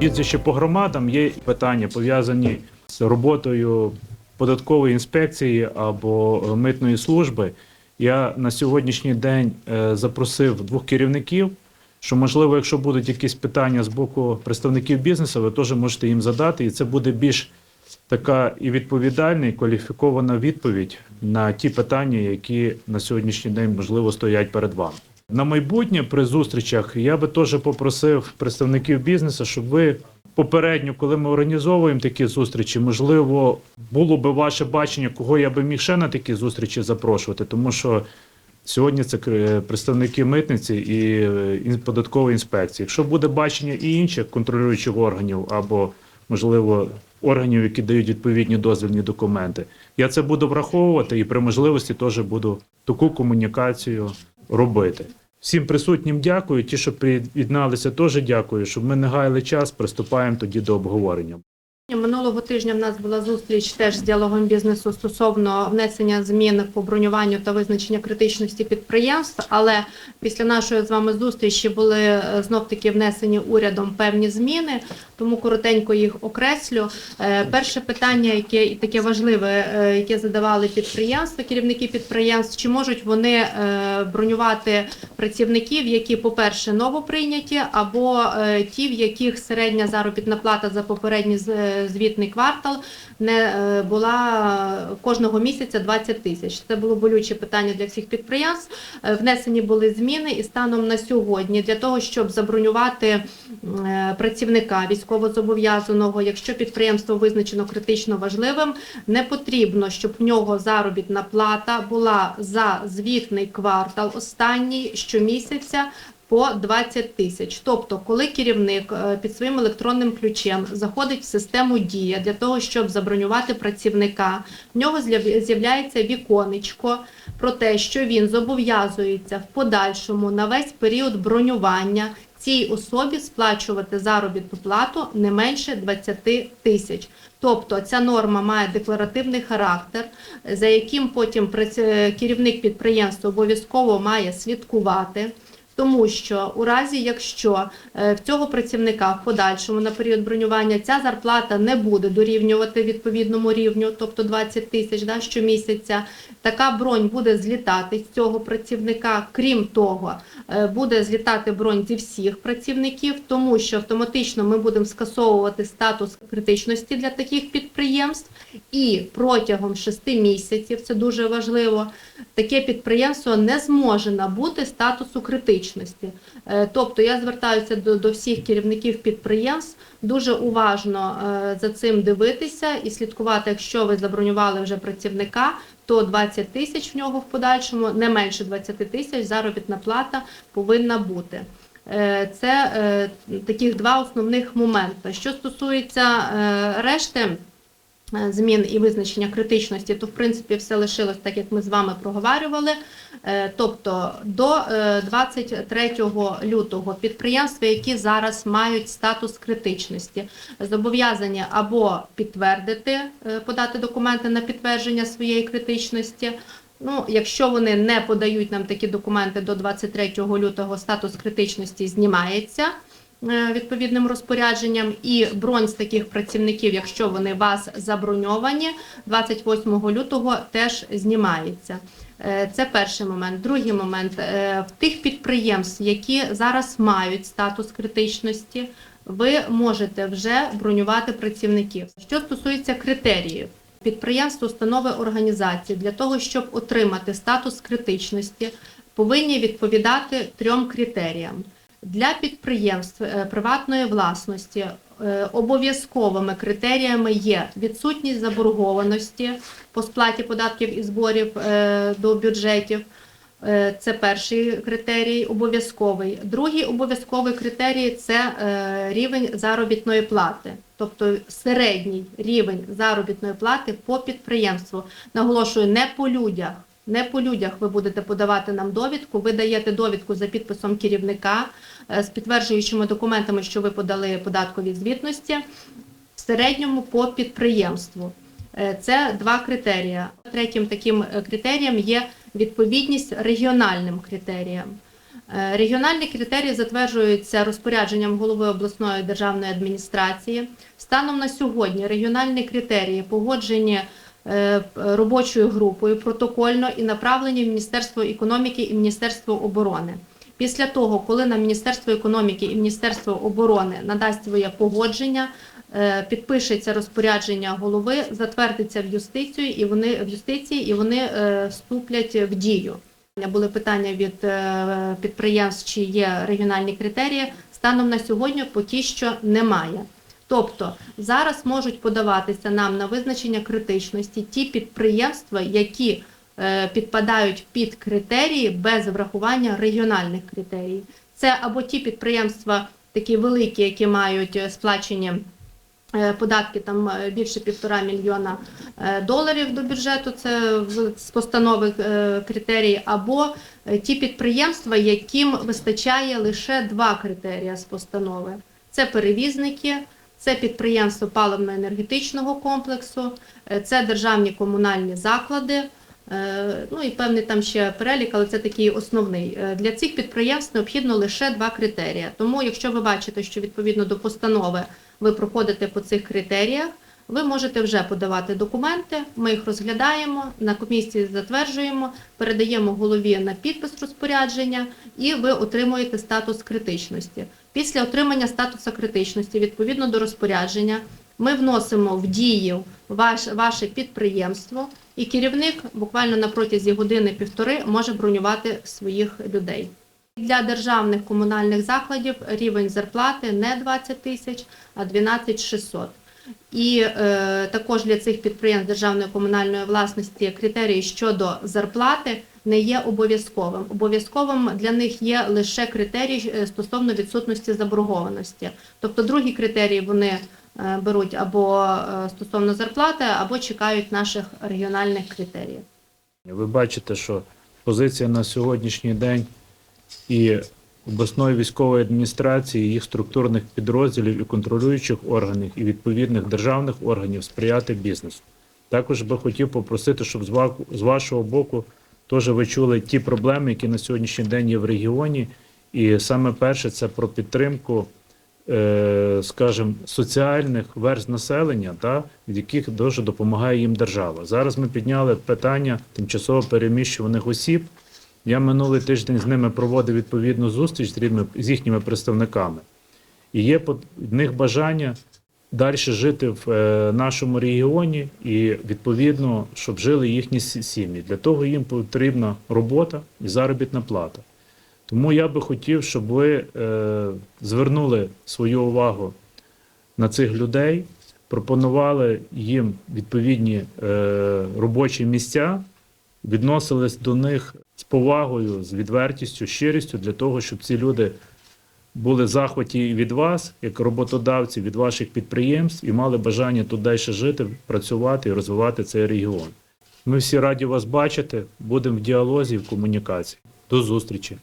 Їздячи по громадам, є питання пов'язані з роботою податкової інспекції або митної служби. Я на сьогоднішній день е, запросив двох керівників, що можливо, якщо будуть якісь питання з боку представників бізнесу, ви теж можете їм задати, і це буде більш така і відповідальна, і кваліфікована відповідь на ті питання, які на сьогоднішній день можливо стоять перед вами. На майбутнє при зустрічах я би теж попросив представників бізнесу, щоб ви попередньо, коли ми організовуємо такі зустрічі, можливо, було би ваше бачення, кого я би міг ще на такі зустрічі запрошувати, тому що сьогодні це е, представники митниці і е, податкової інспекції. Якщо буде бачення і інших контролюючих органів або можливо органів, які дають відповідні дозвільні документи, я це буду враховувати і при можливості теж буду таку комунікацію робити. Всім присутнім дякую. Ті, що приєдналися, теж дякую. Щоб ми не гаяли час, приступаємо тоді до обговорення. Минулого тижня в нас була зустріч теж з діалогом бізнесу стосовно внесення змін по бронюванню та визначення критичності підприємств. Але після нашої з вами зустрічі були знов таки внесені урядом певні зміни, тому коротенько їх окреслю. Е, Перше питання, яке і таке важливе, е, яке задавали підприємства, керівники підприємств, чи можуть вони е, бронювати працівників, які, по-перше, новоприйняті, або ті, в яких середня заробітна плата за попередній звітний квартал не була кожного місяця 20 тисяч. Це було болюче питання для всіх підприємств. Внесені були зміни і станом на сьогодні для того, щоб забронювати працівника військовозобов'язаного, якщо підприємство визначено критично важливим, не потрібно, щоб в нього заробітна плата була за звітний квартал останній щомісяця по 20 тисяч. Тобто, коли керівник е, під своїм електронним ключем заходить в систему дія для того, щоб забронювати працівника, в нього з'яв- з'являється віконечко про те, що він зобов'язується в подальшому на весь період бронювання цій особі сплачувати заробітну плату не менше 20 тисяч. Тобто ця норма має декларативний характер, за яким потім керівник підприємства обов'язково має слідкувати. Тому що у разі, якщо е, в цього працівника в подальшому на період бронювання ця зарплата не буде дорівнювати відповідному рівню, тобто 20 тисяч да, щомісяця, така бронь буде злітати з цього працівника. Крім того, е, буде злітати бронь зі всіх працівників, тому що автоматично ми будемо скасовувати статус критичності для таких підприємств, і протягом 6 місяців, це дуже важливо, таке підприємство не зможе набути статусу критичності. Е, Тобто я звертаюся до, до всіх керівників підприємств дуже уважно е, за цим дивитися і слідкувати, якщо ви забронювали вже працівника, то 20 тисяч в нього в подальшому, не менше 20 тисяч заробітна плата повинна бути. Е, Це таких два основних моменти. Що стосується решти змін і визначення критичності, то в принципі все лишилось так, як ми з вами проговорювали. Е, Тобто до е, 23 лютого підприємства, які зараз мають статус критичності, зобов'язані або підтвердити, е, подати документи на підтвердження своєї критичності. Ну, якщо вони не подають нам такі документи до 23 лютого, статус критичності знімається е, відповідним розпорядженням, і бронь з таких працівників, якщо вони вас заброньовані, 28 лютого теж знімається. Е, Це перший момент. Другий момент Е, в тих підприємств, які зараз мають статус критичності, ви можете вже бронювати працівників. Що стосується критеріїв. Підприємство, установи організації для того, щоб отримати статус критичності, повинні відповідати трьом критеріям. Для підприємств е, приватної власності е, обов'язковими критеріями є відсутність заборгованості по сплаті податків і зборів е, до бюджетів. Це перший критерій обов'язковий. Другий обов'язковий критерій це рівень заробітної плати, тобто середній рівень заробітної плати по підприємству. Наголошую, не по людях. Не по людях ви будете подавати нам довідку. Ви даєте довідку за підписом керівника е, з підтверджуючими документами, що ви подали податкові звітності в середньому по підприємству. Е, Це два критерії. Третім таким е, критерієм є відповідність регіональним критеріям. Регіональні критерії затверджуються розпорядженням голови обласної державної адміністрації. Станом на сьогодні регіональні критерії погоджені робочою групою протокольно і направлені в Міністерство економіки і Міністерство оборони. Після того, коли на Міністерство економіки і Міністерство оборони надасть своє погодження, е, підпишеться розпорядження голови, затвердиться в юстицію і вони в юстиції і вони е, вступлять в дію. Були питання від е, підприємств, чи є регіональні критерії. Станом на сьогодні поки що немає. Тобто зараз можуть подаватися нам на визначення критичності ті підприємства, які е, підпадають під критерії без врахування регіональних критерій. Це або ті підприємства, такі великі, які мають е, сплачені е, податки там більше півтора мільйона доларів до бюджету. Це з постанови критерії, або ті підприємства, яким вистачає лише два критерії з постанови: це перевізники. Це підприємство паливно-енергетичного комплексу, е, це державні комунальні заклади, е, ну і певний там ще перелік, але це такий основний. Е, Для цих підприємств необхідно лише два критерії. Тому, якщо ви бачите, що відповідно до постанови ви проходите по цих критеріях, ви можете вже подавати документи, ми їх розглядаємо, на комісії затверджуємо, передаємо голові на підпис розпорядження, і ви отримуєте статус критичності. Після отримання статусу критичності, відповідно до розпорядження, ми вносимо в дію ваш, ваше підприємство, і керівник буквально на протязі години-півтори може бронювати своїх людей. Для державних комунальних закладів рівень зарплати не 20 тисяч, а 12 600. І е, також для цих підприємств державної комунальної власності критерії щодо зарплати не є обов'язковим. Обов'язковим для них є лише критерій е, стосовно відсутності заборгованості. Тобто другі критерії вони е, беруть або е, стосовно зарплати, або чекають наших регіональних критеріїв. Ви бачите, що позиція на сьогоднішній день і обласної військової адміністрації, їх структурних підрозділів і контролюючих органів, і відповідних державних органів сприяти бізнесу. Також би хотів попросити, щоб з ва- з вашого боку теж ви чули ті проблеми, які на сьогоднішній день є в регіоні. І саме перше це про підтримку, е, скажімо, соціальних верст населення, та, від яких дуже допомагає їм держава. Зараз ми підняли питання тимчасово переміщуваних осіб. Я минулий тиждень з ними проводив відповідну зустріч з, рідними- з їхніми представниками. І є в них бажання далі жити в е, нашому регіоні і відповідно, щоб жили їхні сім'ї. Для того їм потрібна робота і заробітна плата. Тому я би хотів, щоб ви е, звернули свою увагу на цих людей, пропонували їм відповідні е, робочі місця, відносились до них повагою, з відвертістю, щирістю для того, щоб ці люди були захваті від вас, як роботодавці, від ваших підприємств, і мали бажання тут далі жити, працювати і розвивати цей регіон. Ми всі раді вас бачити, будемо в діалозі, в комунікації. До зустрічі!